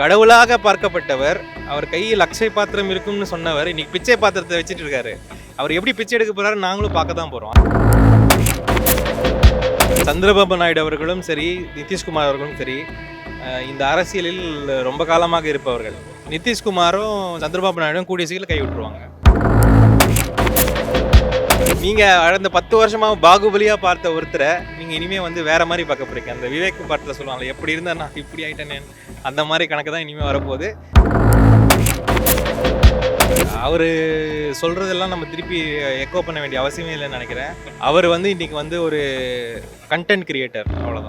கடவுளாக பார்க்கப்பட்டவர் அவர் கையில் அக்ஷய பாத்திரம் இருக்கும்னு சொன்னவர் இன்னைக்கு பிச்சை பாத்திரத்தை வச்சுட்டு இருக்காரு. அவர் எப்படி பிச்சை எடுக்க போறாரு நாங்களும் பார்க்க தான் போறோம். சந்திரபாபு நாயுடு அவர்களும் சரி நிதிஷ்குமார் அவர்களும் சரி இந்த அரசியலில் ரொம்ப காலமாக இருப்பவர்கள். நிதிஷ்குமாரும் சந்திரபாபு நாயுடும் கூடிய சீக்கிரம் கை விட்டுருவாங்க. நீங்கள் கடந்த பத்து வருஷமாக பாகுபலியாக பார்த்த ஒருத்தரை நீங்கள் இனிமேல் வந்து வேற மாதிரி பார்க்க போறீங்க. அந்த விவேக் படத்தில் சொல்லுவாங்க எப்படி இருந்தால் நான் இப்படி ஆகிட்டேன்னு அந்த மாதிரி கணக்கு தான் இனிமேல் வரப்போகுது. அவர் சொல்கிறதெல்லாம் நம்ம திருப்பி எக்கோ பண்ண வேண்டிய அவசியமே இல்லைன்னு நினைக்கிறேன். அவர் வந்து இன்றைக்கி வந்து ஒரு கண்டென்ட் கிரியேட்டர் அவ்வளோ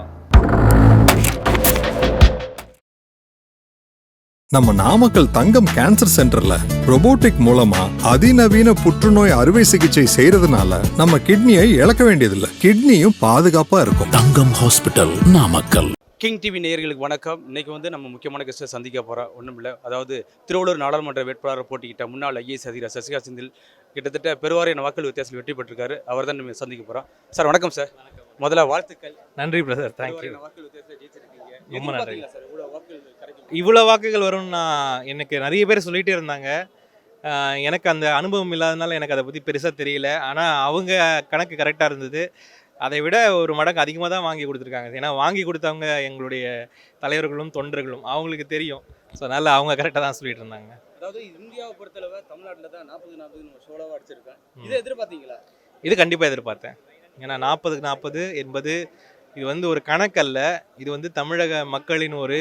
நம்ம நாமக்கல் தங்கம் கேன்சர் சென்டர்ல robotic மூலமா அதிநவீன புற்றுநோய் அறுவை சிகிச்சை செய்யறதுனால நம்ம கிட்னியை இழக்க வேண்டியதில்லை. கிட்னியும் பாதுகாப்பா இருக்கும். Thangam hospital Namakkal. King TV நேயர்களுக்கு வணக்கம். இன்னைக்கு வந்து நம்ம முக்கியமான கெஸ்ட்டை சந்திக்க போகிறோம் ஒன்றும் இல்லை அதாவது திருவள்ளூர் நாடாளுமன்ற வேட்பாளர் போட்டிக்கிட்ட முன்னாள் ஐஏஎஸ் அதிகாரி சசிகா செந்தில் கிட்டத்தட்ட பெருவாரியான வாக்கள் வித்தியாசத்தில் வெற்றி பெற்றிருக்காரு. அவர் தான் நம்ம சந்திக்க போகிறோம் சார் வணக்கம் சார். முதல்ல வாழ்த்துக்கள். நன்றி பிரதர் தேங்க்யூ பெருவாரியான வாக்கள் வித்தியாசத்தில் ஜெயிச்சிருக்கீங்க. ரொம்ப நன்றி. சார்? இவ்வளோ வாக்குகள் வரும்னு நான் எனக்கு நிறைய பேர் சொல்லிட்டே இருந்தாங்க. எனக்கு அந்த அனுபவம் இல்லாதனால எனக்கு அதை பற்றி பெருசாக தெரியல. ஆனால் அவங்க கணக்கு கரெக்டாக இருந்தது. அதை விட ஒரு மடங்கு அதிகமாக தான் வாங்கி கொடுத்துருக்காங்க. ஏன்னா வாங்கி கொடுத்தவங்க எங்களுடைய தலைவர்களும் தொண்டர்களும் அவங்களுக்கு தெரியும். ஸோ அதனால் அவங்க கரெக்டாக தான் சொல்லிட்டு இருந்தாங்க. அதாவது இந்தியாவை பொறுத்தளவு தமிழ்நாட்டில் தான் நாற்பது நாற்பது சோழாவாக அடிச்சிருக்கேன். இதை எதிர்பார்த்தீங்களா? இது கண்டிப்பாக எதிர்பார்த்தேன். ஏன்னா நாற்பதுக்கு நாற்பது என்பது இது வந்து ஒரு கணக்கல்ல. இது வந்து தமிழக மக்களின் ஒரு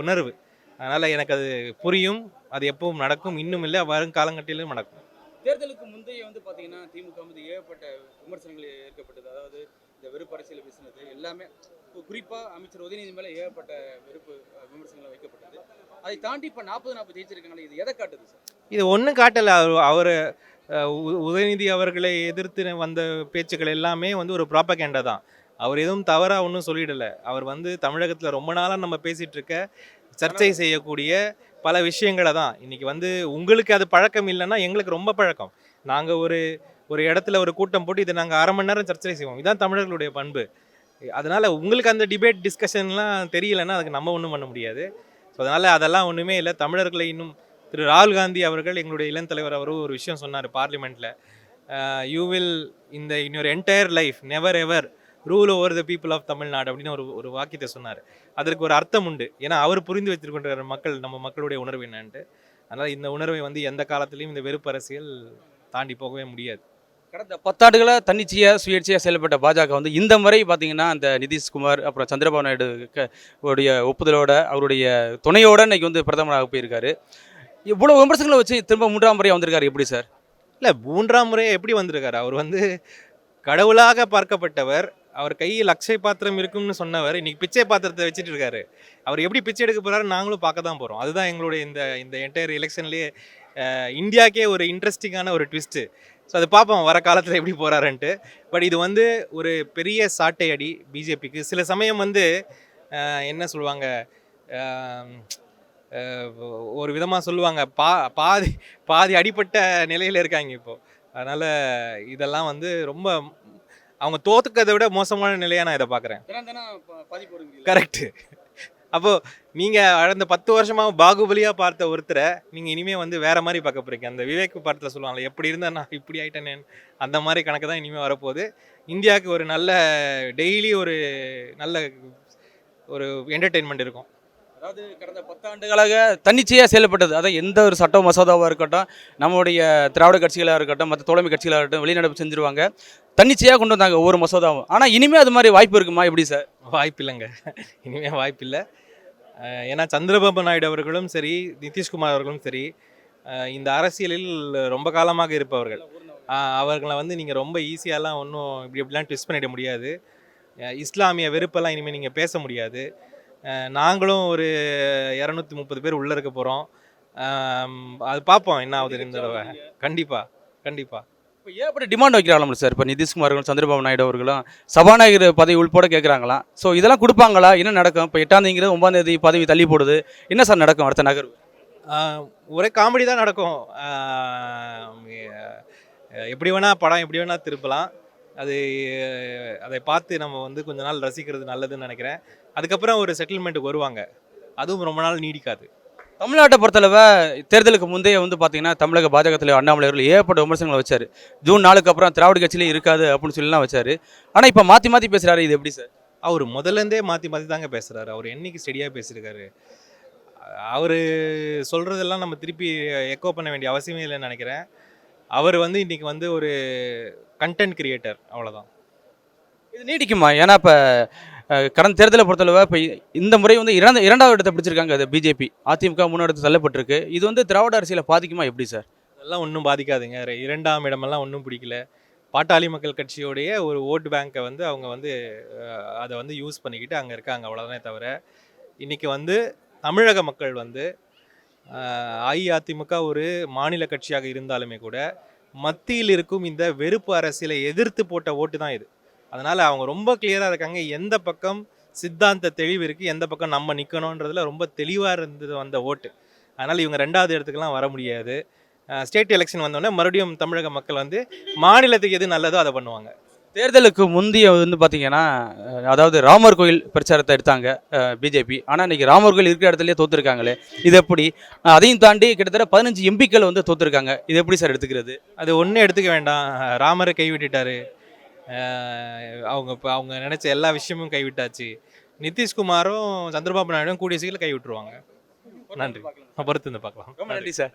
உணர்வு. அதனால் எனக்கு அது புரியும். அது எப்பவும் நடக்கும். இன்னும் இல்லை வரும் காலங்கட்டிலும் நடக்கும். தேர்தலுக்கு முந்தைய வந்து பார்த்தீங்கன்னா திமுக வந்து ஏகப்பட்ட விமர்சனங்கள் ஏற்கப்பட்டது. அதாவது இந்த வெறுப்பு அரசியல் பேசினது எல்லாமே குறிப்பாக அமைச்சர் உதயநிதி மேலே ஏகப்பட்ட வெறுப்பு விமர்சனங்கள் வைக்கப்பட்டது. அதை தாண்டி இப்போ நாற்பது நாற்பது ஜெயிச்சிருக்காங்களே இது எதை காட்டுது சார்? இது ஒன்றும் காட்டலை. அவர் அவர் உதயநிதி அவர்களை எதிர்த்து வந்த பேச்சுக்கள் எல்லாமே வந்து ஒரு ப்ராப்பகேண்டா தான். அவர் எதுவும் தவறாக ஒன்றும் சொல்லிடலை. அவர் வந்து தமிழகத்தில் ரொம்ப நாளாக நம்ம பேசிகிட்டு இருக்க சர்ச்சை செய்யக்கூடிய பல விஷயங்களை தான். இன்னைக்கு வந்து உங்களுக்கு அது பழக்கம் இல்லைன்னா எங்களுக்கு ரொம்ப பழக்கம். நாங்கள் ஒரு ஒரு இடத்துல ஒரு கூட்டம் போட்டு இதை நாங்கள் அரை மணி நேரம் சர்ச்சை செய்வோம். இதான் தமிழர்களுடைய பண்பு. அதனால உங்களுக்கு அந்த டிபேட் டிஸ்கஷன்லாம் தெரியலைன்னா அதுக்கு நம்ம ஒன்றும் பண்ண முடியாது. ஸோ அதனால் அதெல்லாம் ஒன்றுமே இல்லை. தமிழர்களை இன்னும் திரு ராகுல் காந்தி அவர்கள் எங்களுடைய இளம் தலைவர் அவரும் ஒரு விஷயம் சொன்னார் பார்லிமெண்ட்டில் யூ வில் இந்த இன்னொரு entire life never ever rule over the people of Tamil Nadu அப்படின்னு ஒரு ஒரு வாக்கியத்தை சொன்னார். அதற்கு ஒரு அர்த்தம் உண்டு. ஏன்னா அவர் புரிந்து வச்சிருக்கின்ற மக்கள் நம்ம மக்களுடைய உணர்வு என்னன்ட்டு. அதனால் இந்த உணர்வை வந்து எந்த காலத்துலேயும் இந்த வெறுப்பு அரசியல் தாண்டி போகவே முடியாது. கடந்த பத்தாண்டுகளாக தன்னிச்சையாக சுயேட்சையாக செயல்பட்ட பாஜக வந்து இந்த முறை பார்த்தீங்கன்னா அந்த நிதிஷ்குமார் அப்புறம் சந்திரபாபு நாயுடு உடைய ஒப்புதலோட அவருடைய துணையோட இன்னைக்கு வந்து பிரதமராக போயிருக்காரு. இவ்வளோ விமர்சனங்களை வச்சு திரும்ப மூன்றாம் முறையாக வந்திருக்காரு எப்படி சார்? இல்லை மூன்றாம் முறை எப்படி வந்திருக்காரு? அவர் வந்து கடவுளாக பார்க்கப்பட்டவர் அவர் கையில் அக்ஷய பாத்திரம் இருக்கும்னு சொன்னவர். இன்னைக்கு பிச்சை பாத்திரத்தை வச்சுட்டு இருக்காரு. அவர் எப்படி பிச்சை எடுக்க போறாரு நாங்களும் பார்க்க தான் போகிறோம் அதுதான் எங்களுடைய இந்த இந்த என்டையர் எலெக்ஷன்லேயே இந்தியாக்கே ஒரு இன்ட்ரெஸ்டிங்கான ஒரு ட்விஸ்ட்டு ஸோ அது பார்ப்போம் வர காலத்தில் எப்படி போகிறாருன்ட்டு பட் இது வந்து ஒரு பெரிய சாட்டை அடி பிஜேபிக்கு சில சமயம் வந்து என்ன சொல்லுவாங்க ஒரு விதமாக சொல்லுவாங்க பா பாதி பாதி அடிப்பட்ட நிலையில் இருக்காங்க இப்போ. அதனால் இதெல்லாம் வந்து ரொம்ப அவங்க தோத்துக்கிறதை விட மோசமான நிலையாக நான் இதை பார்க்குறேன் கரெக்டு அப்போது நீங்கள் கடந்த பத்து வருஷமாக பாகுபலியாக பார்த்த ஒருத்தரை நீங்கள் இனிமேல் வந்து வேற மாதிரி பார்க்க போறீங்க. அந்த விவேக் படத்தில் சொல்லுவாங்கல்ல எப்படி இருந்தா நான் இப்படி ஆயிட்டேனே. அந்த மாதிரி கணக்கு தான் இனிமேல் வரப்போகுது. இந்தியாவுக்கு ஒரு நல்ல டெய்லி ஒரு நல்ல ஒரு என்டர்டெயின்மெண்ட் இருக்கும். அதாவது கடந்த பத்தாண்டுகளாக தன்னிச்சையாக செயல்பட்டது. அதாவது எந்த ஒரு சட்ட மசோதாவாக இருக்கட்டும் நம்மளுடைய திராவிட கட்சிகளாக இருக்கட்டும் மற்ற தோழமை கட்சிகளாக இருக்கட்டும் வெளிநடப்பு செஞ்சுருவாங்க. தன்னிச்சையாக கொண்டு வந்தாங்க ஒவ்வொரு மசோதாவும். ஆனால் இனிமேல் அது மாதிரி வாய்ப்பு இருக்குமா? எப்படி சார்? வாய்ப்பில்லைங்க. இனிமேல் வாய்ப்பில்லை. இல்லை ஏன்னா சந்திரபாபு நாயுடு அவர்களும் சரி நிதிஷ்குமார் அவர்களும் சரி இந்த அரசியலில் ரொம்ப காலமாக இருப்பவர்கள். அவர்களை வந்து நீங்கள் ரொம்ப ஈஸியாலாம் ஒன்றும் இப்படி இப்படிலாம் ட்விஸ்ட் பண்ணிட முடியாது. இஸ்லாமிய வெறுப்பெல்லாம் இனிமேல் நீங்கள் பேச முடியாது. நாங்களும் ஒரு இரநூத்தி முப்பது பேர் உள்ளே இருக்க போகிறோம் அது பார்ப்போம் என்ன ஆகுது இந்த தடவை. கண்டிப்பாக கண்டிப்பாக இப்போ ஏற்பட்ட டிமாண்ட் வைக்கிறாங்களா சார்? இப்போ நிதிஷ்குமார் அவர்களும் சந்திரபாபு நாயுடு அவர்களும் சபாநாயகர் பதவி உள்பட கேட்குறாங்களாம் ஸோ இதெல்லாம் கொடுப்பாங்களா? என்ன நடக்கும்? இப்போ எட்டாம் தேதிங்கிறது ஒன்பதாம் தேதி பதவி தள்ளி போடுது. என்ன சார் நடக்கும் அடுத்த நகர்வு? ஆஹ் ஒரே காமெடி தான் நடக்கும். எப்படி வேணால் படம் எப்படி வேணால் திருப்பலாம். அது அதை பார்த்து நம்ம வந்து கொஞ்ச நாள் ரசிக்கிறது நல்லதுன்னு நினைக்கிறேன். அதுக்கப்புறம் ஒரு செட்டில்மெண்ட்டுக்கு வருவாங்க. அதுவும் ரொம்ப நாள் நீடிக்காது. தமிழ்நாட்டை பொறுத்தளவு தேர்தலுக்கு முந்தைய வந்து பார்த்தீங்கன்னா தமிழக பாஜக தலைவர் அண்ணாமலை அவர்கள் ஏகப்பட்ட விமர்சனங்களை வச்சார். ஜூன் நாலுக்கு அப்புறம் திராவிட கட்சியிலே இருக்காது அப்படின்னு சொல்லிலாம் வச்சாரு. ஆனால் இப்போ மாற்றி மாற்றி பேசுகிறாரு இது எப்படி சார்? அவர் முதல்லேருந்தே மாற்றி மாற்றி தாங்க பேசுகிறாரு அவர் என்னைக்கு ஸ்டெடியாக பேசியிருக்காரு? அவர் சொல்கிறதெல்லாம் நம்ம திருப்பி எக்கோ பண்ண வேண்டிய அவசியமே இல்லைன்னு நினைக்கிறேன். அவர் வந்து இன்றைக்கி வந்து ஒரு கண்டென்ட் கிரியேட்டர் அவ்வளோதான் இது நீடிக்குமா? ஏன்னா இப்போ கடந்த தேர்தலை பொறுத்தளவு இப்போ இந்த முறை வந்து இரண்டு இரண்டாவது இடத்தை பிடிச்சிருக்காங்க அது பிஜேபி. அதிமுக முன்னெடுத்து தள்ளப்பட்டிருக்கு. இது வந்து திராவிட அரசியலை பாதிக்குமா எப்படி சார்? அதெல்லாம் ஒன்றும் பாதிக்காதுங்க. இரண்டாம் இடமெல்லாம் ஒன்றும் பிடிக்கல. பாட்டாளி மக்கள் கட்சியோடைய ஒரு ஓட்டு பேங்க்கை வந்து அவங்க வந்து அதை வந்து யூஸ் பண்ணிக்கிட்டு அங்கே இருக்காங்க. அவ்வளோதானே தவிர இன்றைக்கி வந்து தமிழக மக்கள் வந்து அஇஅதிமுக ஒரு மாநில கட்சியாக இருந்தாலுமே கூட மத்தியில் இருக்கும் இந்த வெறுப்பு அரசியலை எதிர்த்து போட்ட ஓட்டு தான் இது. அதனால் அவங்க ரொம்ப கிளியராக இருக்காங்க. எந்த பக்கம் சித்தாந்த தெளிவு இருக்குது எந்த பக்கம் நம்ம நிற்கணுன்றதுல ரொம்ப தெளிவாக இருந்தது வந்த ஓட்டு. அதனால் இவங்க ரெண்டாவது இடத்துக்குலாம் வர முடியாது. ஸ்டேட் எலெக்ஷன் வந்தோடனே மறுபடியும் தமிழக மக்கள் வந்து மாநிலத்துக்கு எது நல்லதோ அதை பண்ணுவாங்க. தேர்தலுக்கு முந்தைய வந்து பார்த்தீங்கன்னா அதாவது ராமர் கோயில் பிரச்சாரத்தை எடுத்தாங்க பிஜேபி. ஆனால் இன்னைக்கு ராமர் கோயில் இருக்கிற இடத்துலயே தோத்துருக்காங்களே. இது எப்படி? அதையும் தாண்டி கிட்டத்தட்ட பதினஞ்சு எம்பிக்கள் வந்து தோத்துருக்காங்க. இது எப்படி சார் எடுத்துக்கிறது? அது ஒன்றும் எடுத்துக்க வேண்டாம். ராமரை கைவிட்டுட்டாரு. அவங்க இப்போ அவங்க நினச்ச எல்லா விஷயமும் கைவிட்டாச்சு. நிதிஷ்குமாரும் சந்திரபாபு நாயுடும் கூடிய சீக்கிரம் கைவிட்டுருவாங்க. நன்றி. பொறுத்து இருந்து பார்க்கலாம். ரொம்ப நன்றி சார்.